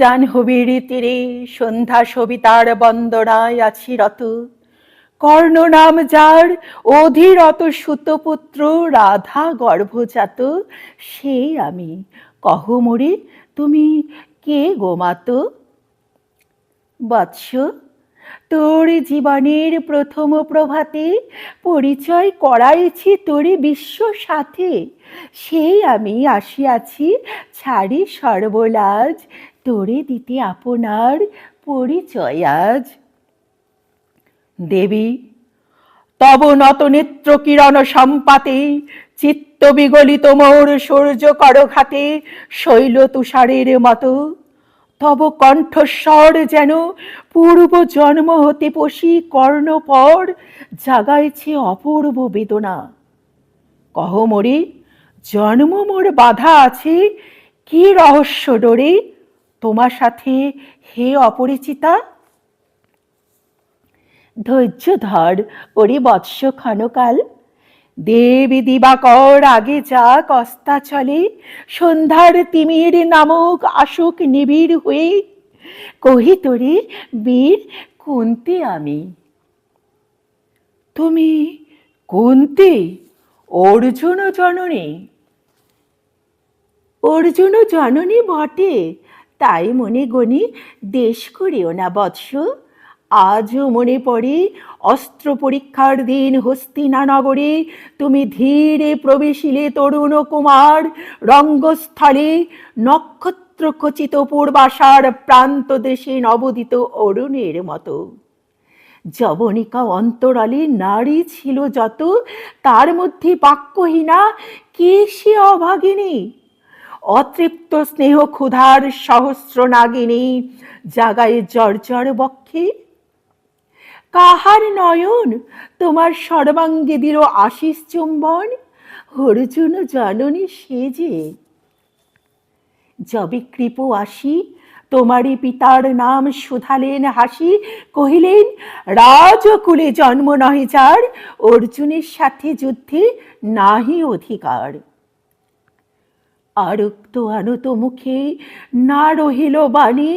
জাহ্নবীর তীরে, সন্ধ্যা সবিতার বন্দনায় আছি রত। কর্ণ নাম যার, অধীরত সুতপুত্র, রাধা গর্ভজাত। সেই আমি। কহ মোরে তুমি কে গোমাত বৎস, তোর জীবনের প্রথম প্রভাতে পরিচয় করাইছি তোরে বিশ্ব সাথে। সেই আমি আসিয়াছি ছাড়ি সর্বলাজ তোরে দিতে আপনার পরিচয় আজ। দেবী, তব নত নেত্র কিরণ সম্পাতে, চিত্ত বিগলিত মোর সূর্য করঘাতে শৈল তুষারের মতো। তব কণ্ঠস্বর যেন পূর্ব জন্ম হতে পশি কর্ণপর জাগাইছে অপূর্ব বেদনা। কহ মোরে, জন্ম মোর বাধা আছে, কি রহস্য ডোরে? তোমার সাথে হে অপরিচিতা? ধৈর্য ধর ওরে বৎস ক্ষণকাল। দেবী দিবাকর আগে যা কস্তা চলে, সন্ধ্যার তিমির নামক আসুক নিবিড় হয়ে। কহি তোরে, বীর, কুন্তি আমি? তুমি কুন্তি? অর্জুন জননী। অর্জুন জননী বটে। তাই মনে গণি দেশ করিও না বৎস। আজও মনে পড়ে, অস্ত্র পরীক্ষার দিন হস্তিনা নগরে তুমি ধীরে প্রবেশিলে তরুণ কুমার। রঙ্গস্থলে নক্ষত্র খচিত পূর্বাশার প্রান্ত দেশে নবদিত অরুণের মতো। যবনিকা অন্তরালে নারী ছিল যত, তার মধ্যে বাক্যহীনা কে সে অভাগিনী? অতৃপ্ত স্নেহ ক্ষুধার সহস্র নাগিনী জাগায় জর্জর বক্ষে। কাহার নয়ন? তোমার সর্বাঙ্গে দিল আশিস চুম্বন। অর্জুন জননী সেজে যবে কৃপ আসি, তোমারই পিতার নাম শুধালেন হাসি। কহিলেন, রাজকুলে জন্ম নহে যার। অর্জুনের সাথে যুদ্ধে নাহি অধিকার। আরক্ত আনত মুখে, না রহিল বাণী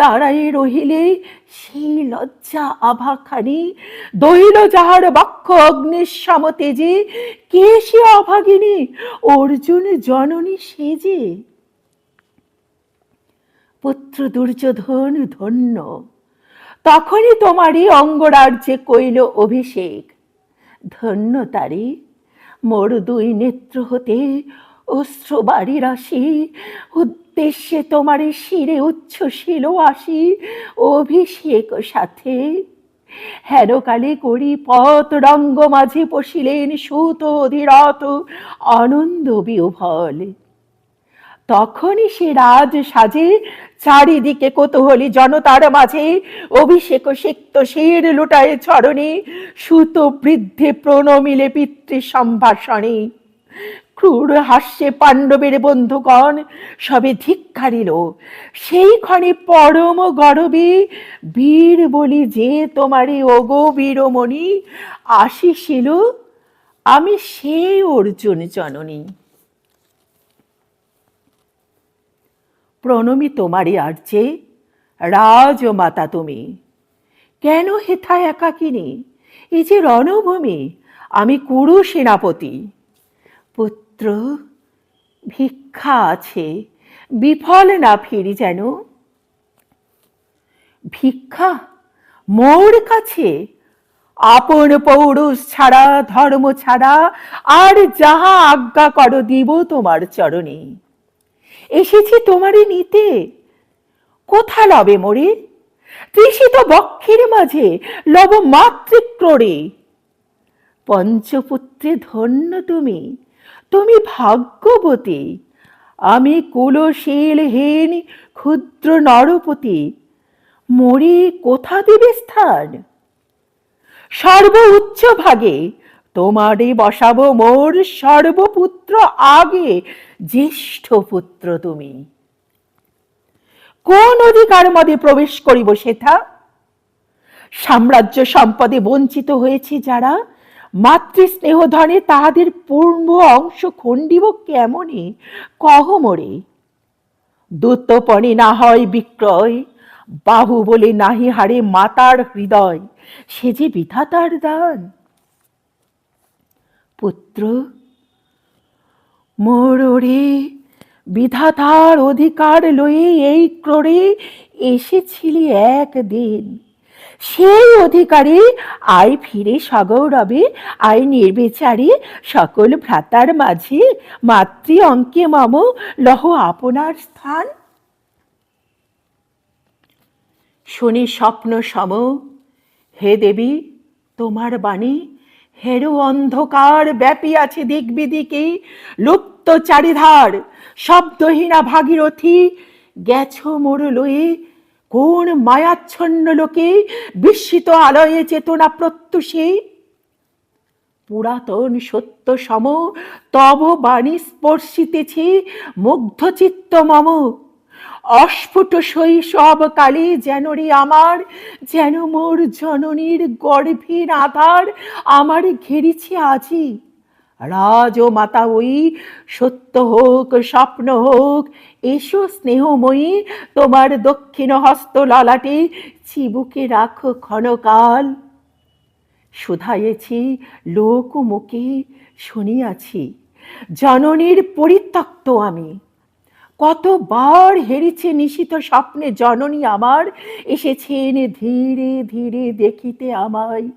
দাঁড়াই রহিলে সেই লজ্জা আভাখানি। দহিল যাহার বক্ষ অগ্নির সমতেজে কে সে অভাগিনী? অর্জুন জননী সেজে পুত্র দুর্যোধন ধন্য, তখনই তোমারই অঙ্গরাজ্যে কইল অভিষেক। ধন্য তারি, মোর দুই নেত্র হতে অস্ত্র বাড়ির আসি, উদ্দেশ্যে তোমার শিরে উচ্ছ্বসিল আসি, অভিষেক সাথে। হেরকালে করি পথ রঙ্গ মাঝে পশিলেন সুত অধীরত আনন্দ বিহ্বল। তখনই সে রাজ সাজে, চারিদিকে কৌতূহলী জনতার মাঝে অভিষেক সিক্ত শির লুটায় চরণে সুত বৃদ্ধে প্রণমিলে পিতৃ সম্ভাষণে ক্রূর হাস্যে পাণ্ডবের বন্ধুগণ সবে ধিক্কারিল। সেই ক্ষণে পরম গরবে বীর বলি যে তোমারই ওগো বীরমণি আসিছিল আমি সেই অর্জুন জননী। প্রণমি তোমারই আর্যে রাজমাতা তুমি, কেন হেথা একাকিনী? এই যে রণভূমি, আমি কুরু সেনাপতি। পুত্র, ভিক্ষা আছে, বিফল না ফিরি যেন? ভিক্ষা? মোর কাছে? আপন পৌরুষ ছাড়া, ধর্ম ছাড়া, আর যাহা আজ্ঞা করো দিব তোমার চরণে। এসেছি তোমারই নিতে। কোথা লবে মোরে? তৃষিত বক্ষের মাঝে লব মাতৃক্রোড়ে। পঞ্চপুত্রে ধন্য তুমি। তুমি ভাগ্যবতী। আমি কুলশীলহীন ক্ষুদ্র নরপতি। মরি কোথা দিবে স্থান? সর্ব উচ্চ ভাগে তোমারে বসাবো মোর সর্বপুত্র আগে জ্যেষ্ঠ পুত্র তুমি। কোন অধিকার মধ্যে প্রবেশ করিব সেথা? সাম্রাজ্য সম্পদে বঞ্চিত হয়েছে যারা মাতৃস্নেহ ধনে তাহাদের পূর্ণ অংশ খণ্ডিব কেমনে? কহ মোরে। দূতপণে না হয় বিক্রয়, বাহু বলে নাহি হারে মাতার হৃদয়। সে যে বিধাতার দান। পুত্র, মোরে বিধাতার অধিকার লয়ে এই ক্রোড়ে এসেছিলি একদিন। সেই অধিকারে আয় ফিরে সগৌরবে, আয় নির্বিচারে সকল ভ্রাতার মাঝে মাতৃ অঙ্কে মম, লহ আপনার স্থান। শুনি স্বপ্ন সম, হে দেবী, তোমার বাণী। হেরু অন্ধকার ব্যাপী আছে দিক বিদিকে লুপ্ত চারিধার শব্দহীনা ভাগীরথী। গেছো মোর লয়ে কোন মায়াচ্ছন্ন লোকে বিস্মিত আলয়ে চেতনা প্রত্যুষে? পুরাতন সত্য সম তব বাণী স্পর্শিতেছে মুগ্ধ চিত্ত মম। অস্ফুট শৈশব কালে যেন রে আমার, যেন মোর জননীর গর্ভের আধার আমার ঘেরিছে আজি রাজ মাতা ওই সত্য হোক, স্বপ্ন হোক, এসো স্নেহময়ী, তোমার দক্ষিণ হস্ত ললাটে চিবুকে রাখো ক্ষণকাল। শুধাইয়েছি লোক মুখে শুনিয়াছি, জননীর পরিত্যক্ত আমি। কতবার হেরিছে নিশিত স্বপ্নে জননী আমার। এসেছেন ধীরে ধীরে দেখিতে আমায়।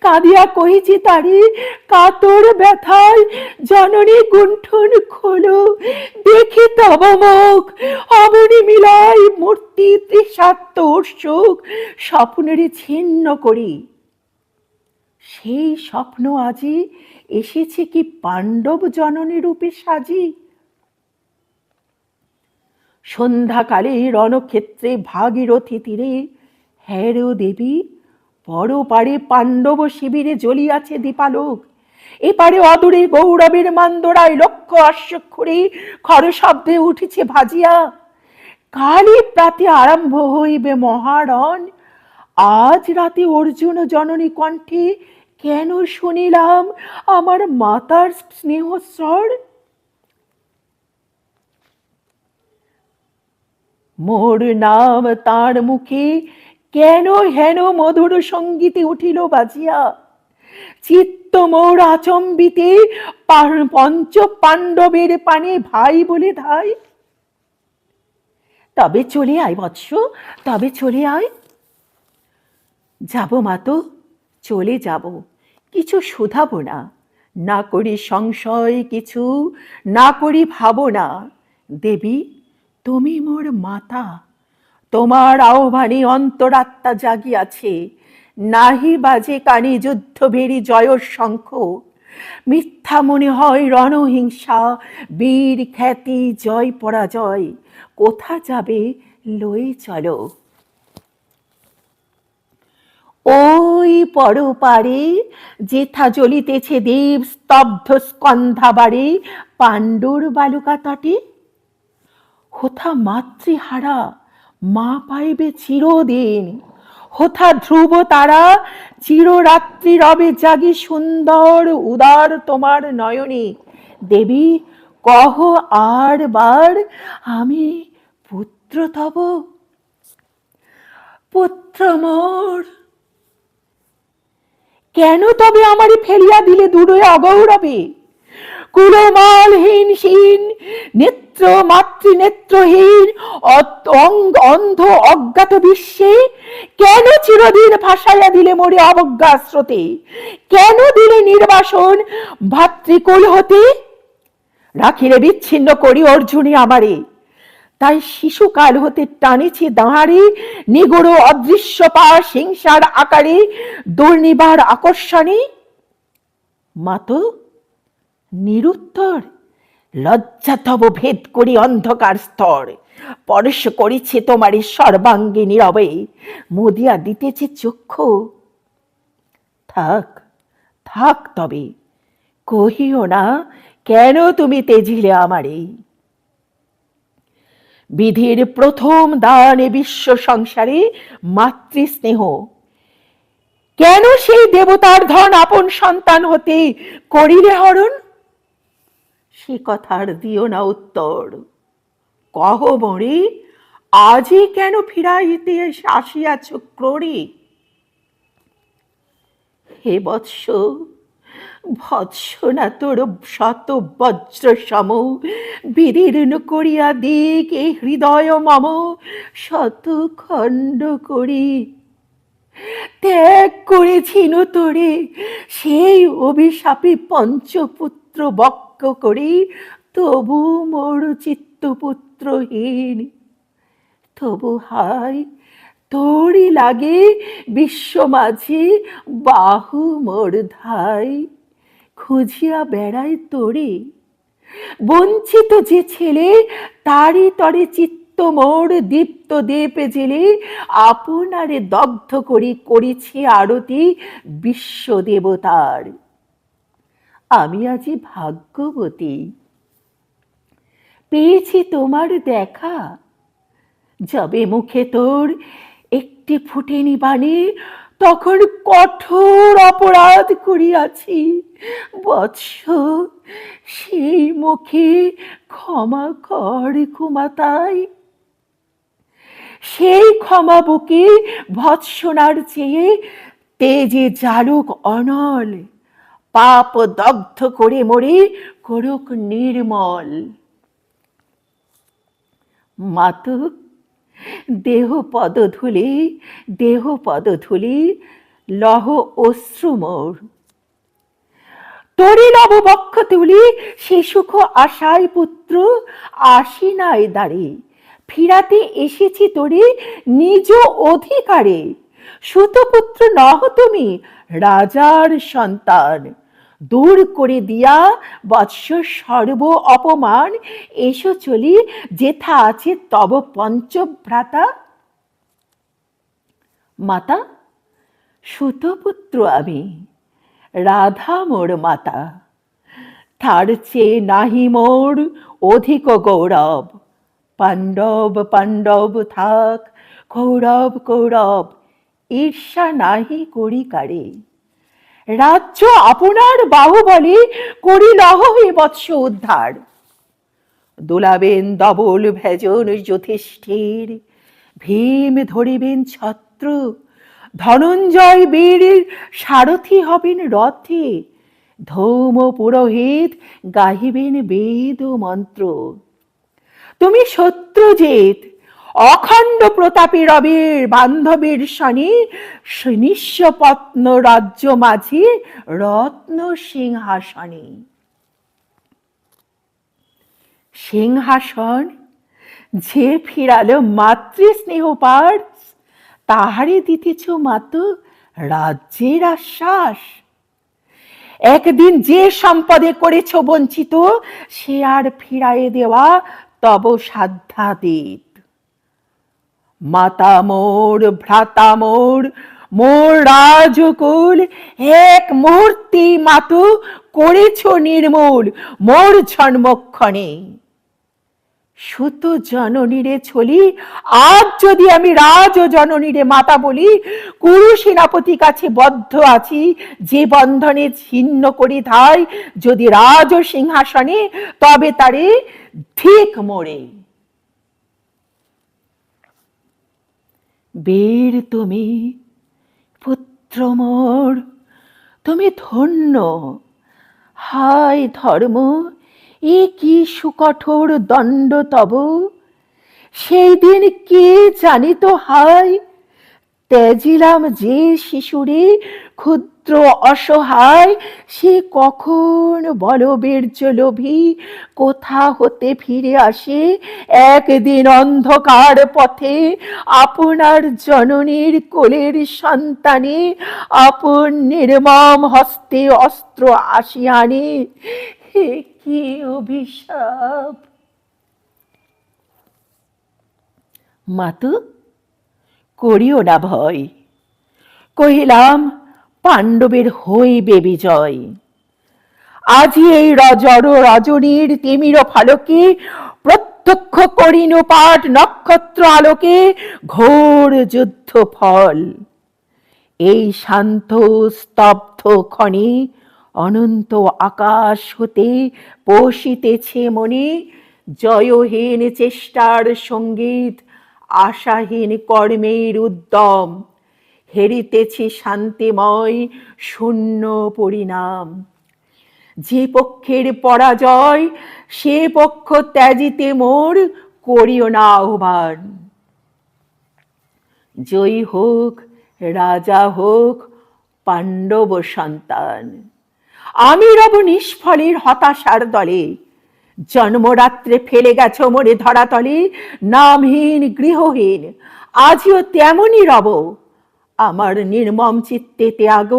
কাঁদিয়া কহিছি তারি, কাতর ব্যথায় জননী গুণ্ঠন খোলো। দেখি তব মুখ অবনি মিলাই মূর্তি তৃষাত্ম উৎসুক স্বপ্নের ছিন্ন করি। সেই স্বপ্ন আজি এসেছে কি পাণ্ডব জননী রূপে সাজি? সন্ধ্যাকালে রণক্ষেত্রে ভাগীরথী তীরে হ্যারো দেবী পরপারে পাণ্ডব শিবিরে জ্বলিয়াছে দীপালোক। এপারে অদূরে গৌরবের মান্দরায় লক্ষ্য অশ্বক্ষরে খর শব্দে উঠেছে ভাজিয়া। কালী প্রাতে আরম্ভ হইবে মহারণ। আজ রাতে অর্জুন জননী কণ্ঠে কেন শুনিলাম আমার মাতার স্নেহ মোর নাম তার মুখে কেন হেন মধুর সঙ্গীতে উঠিল বাজিয়া? চিত্ত মোর আচম্বিতে পঞ্চ পাণ্ডবের পানে ভাই বলে ধাই। তবে চলে আয় বৎস, তবে চলে আয়। যাব মাতো চলে যাব। কিছু শুধাবো না। না করি সংশয় কিছু, না করি ভাবনা। দেবী তুমি মোর মাতা। তোমার আহ্বানে অন্তরাত্মা জাগিয়াছে। নাহি বাজে কানে যুদ্ধ ভেরি জয় শঙ্খ। মিথ্যা মনে হয় রণহিংসা, বীর খ্যাতি, জয় পরাজয়। কোথা যাবে লয়ে চলো। ওই পরপারে যেথা জ্বলিতেছে দেব স্তব্ধ স্কন্ধাবারে পাণ্ডুর বালুকা তটে হোথা মাতৃহারা, মা পাইবে চিরদিন। হোথা ধ্রুব তারা, চিররাত্রি রবে জাগি সুন্দর, উদার তোমার নয়নে। দেবী, কহ আর বার, আমি পুত্র তব। পুত্র মোর। কেন তবে আমারে ফেলিয়া দিলে দূরে অগৌরবে? কুলমালহীন হীন নেত্র মাতৃ নেত্রহীন অঙ্গ অন্ধ, অজ্ঞাত বিশ্বে কেন চিরদিন ভাসাইয়া দিলে মোরে অবজ্ঞা স্রোতে? কেন দিলে নির্বাসন ভাতৃকুল হতে? রাখিলে বিচ্ছিন্ন করি অর্জুনে আমারে। তাই শিশুকাল হতে টানেছে দাঁড়ে নিগড় অদৃশ্য পাশ হিংসার আকারে দুর্নিবার আকর্ষণে। মাতো নিরুত্তর। লজ্জা তব ভেদ করি অন্ধকার স্তর। পরশ করিছে তোমার সর্বাঙ্গে নীরবে মুদিয়া দিতেছে চক্ষু। থাক থাক তবে। কহিও না, কেন তুমি তেজিলে আমারে? বিধির প্রথম দান বিশ্ব সংসারে মাতৃস্নেহ। কেন সেই দেবতার ধন আপন সন্তান হতে করিলে হরণ? সে কথার দিও না উত্তর। কহ মরে আজই কেন ফিরাইতে আসিয়াছ ক্রোড়ে? হে বৎস ভৎসনা তোর শত বজ্র সম। বিদীর্ণ করিয়া দিক এ হৃদয় মম, শত খণ্ড করি। ত্যাগ করেছিল তোরে সেই অভিশাপে পঞ্চপুত্র বক্ষ করি, তবু মোর চিত্ত পুত্রহীন তবু হাই তোরই লাগে বিশ্ব মাঝে, বাহু মোর ধাই। খুঁজিয়া বেড়ায় তোরে বঞ্চিত যে ছেলে তারি তরে চিত্ত মোর দীপ্ত দেপে জেলে, আপনারে দগ্ধ করি, করেছি আরতি বিশ্ব দেবতার। আমি আজি ভাগ্যবতী। পেয়েছি তোমার দেখা। যবে মুখে তোর একটি ফুটেনি বাণী, তখন কঠোর অপরাধ করিয়াছি। বৎস সেই মুখে ক্ষমা কর ক্ষমাতাই সেই ক্ষমা বুকে ভৎসনার চেয়ে তেজে জালুক অনল। পাপ দগ্ধ করে মরে করুক নির্মল। মাতু, দেহ পদধূলি দেহ পদধূলি লহ অশ্রুমোর তরি নব বক্ষ তুলি সুখ আশায় পুত্র, আসি নাই দাঁড়ে ফিরাতে এসেছি তোরে, নিজ অধিকারে। সুতপুত্র নহ তুমি, রাজার সন্তান। দূর করে দিয়া বৎস সর্ব অপমান। এসো চলি, যেথা আছে তব পঞ্চভ্রাতা। মাতা, সুতপুত্র আমি, রাধা মোর মাতা। তার চেয়ে নাহি মোর অধিক গৌরব। পাণ্ডব পাণ্ডব থাক, কৌরব কৌরব, ঈর্ষা নাহি করি কারে। রাজ্য আপনার বাহুবলে করিলহ হে বৎস উদ্ধার। দোলাবেন দবল ভেজন যথেষ্ঠির ভীম ধরিবেন ছত্র ধনঞ্জয় বীর সারথি হবেন রথে, ধৌম পুরোহিত গাহিবেন বেদ মন্ত্র। তুমি সত্যজিৎ অখণ্ড প্রতাপী রবির বান্ধবীর শনি নিঃস্বপত্ন রাজ্য মাঝি রত্ন সিংহাসনে। সিংহাসন যে ফিরালো মাতৃ স্নেহ পার তাহারে দিতেছ মাত রাজ্যের আশ্বাস। একদিন যে সম্পদে করেছ বঞ্চিত, সে আর ফিরায়ে দেওয়া তব সাধ্যাতীত। মাতা মোর, ভ্রাতা মোর মোর রাজকুল, এক মূর্তি মাতু করেছ নির্মূল, মোর জন্মক্ষণে। সুত জননীরে ছলি আজ যদি আমি রাজ জননীরে মাতা বলি, কুরু সেনাপতি কাছে বদ্ধ আছি, যে বন্ধনে ছিন্ন করি ধাই, যদি রাজ সিংহাসনে, তবে তারে ঠিক মোড়ে বীর তুমি, পুত্র মোর, তুমি ধন্য। হায় ধর্ম, এ কি সুকঠোর দণ্ড তব? সেই দিন কে জানিত হায় ত্যাজিলাম যে শিশুরে ক্ষুদ্র অসহায়, সে কখন বলবীর্য লোভী? কোথা হতে ফিরে আসে? একদিন অন্ধকার পথে আপনার জননীর কোলের সন্তানে আপন নির্মম হস্তে অস্ত্র আসিয়ানে হে কি অভিশাপ! মাতু করিও না ভয়। কহিলাম, পাণ্ডবের হইবে বিজয়। আজি এই রজর রজনীর তিমির ফালকে প্রত্যক্ষ করিনু পাঠ নক্ষত্র আলোকে ঘোর যুদ্ধ ফল। এই শান্ত, স্তব্ধ ক্ষণে অনন্ত আকাশ হতে পশিতেছে মনে জয়হীন চেষ্টার সংগীত আশাহীন কর্মের উদ্যম, হেরিতেছি শান্তিময় শূন্য পরিণাম। যে পক্ষের পরাজয়, সে পক্ষ ত্যাজিতে মোর করিও না আহ্বান। জয়ী হোক, রাজা হোক, পাণ্ডব সন্তান। আমি রব নিষ্ফলের হতাশার দলে জন্মরাত্রে ফেলে গেছ মোরে ধরাতলে, নামহীন গৃহহীন, আজও তেমনই রব। আমার নির্মম চিত্তে ত্যাগ,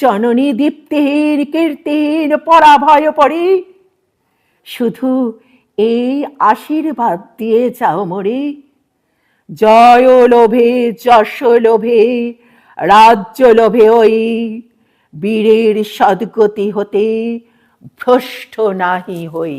জননী দীপ্তিহীন, কীর্তিহীন, পরাভয় পড়ে শুধু এই আশীর্বাদ দিয়ে যাও মোরে। জয় লোভে, যশ লোভে, রাজ্য লোভে ওই বীরের সদ্গতি হতে। ভ্রষ্ট নাহি হই